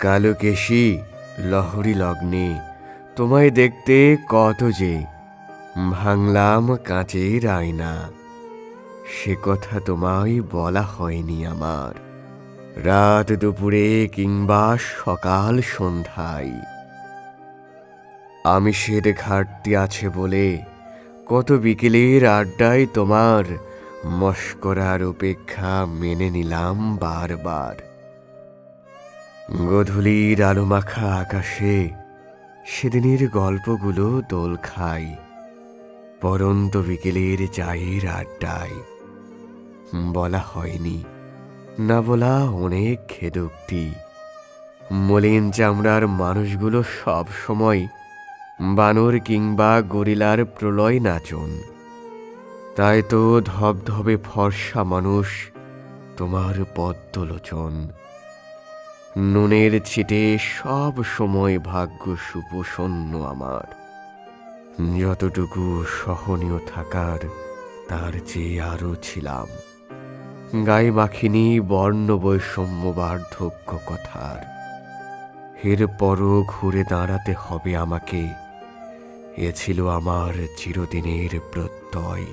কালো কেশি, লহরী লগ্নে, তোমায় দেখতে কত যে, ভাঙলাম কাঁচের আয়না। সে কথা তোমায় বলা হয়নি আমার। রাত দুপুরে কিংবা সকাল সন্ধ্যায়। আমিষের ঘাটতি আছে বলে কত বিকেলের আড্ডায় তোমার মস্করার উপেক্ষা মেনে নিলাম বারবার। গধূলির আলো মাখা আকাশে সেদিনের গল্পগুলো দোল খাই, পরন্ত বিকেলের চায়ের আড্ডায়। বলা হয়নি, না বলা অনেক খেদুক্তি মলিন চামড়ার মানুষগুলো সব সময় বানর কিংবা গরিলার প্রলয় নাচন। তাই তো ধবধবে ফর্সা মানুষ তোমার পদ্মলোচন। নুনের ছিটে সব সময় ভাগ্য সুপ্রসন্ন আমার। যতটুকু সহনীয় থাকার, তার চেয়ে আরও ছিলাম। গায়ে মাখিনি বর্ণ বৈষম্য বার্ধক্য কথার। এরপরও ঘুরে দাঁড়াতে হবে আমাকে। এ ছিল আমার চিরদিনের প্রত্যয়।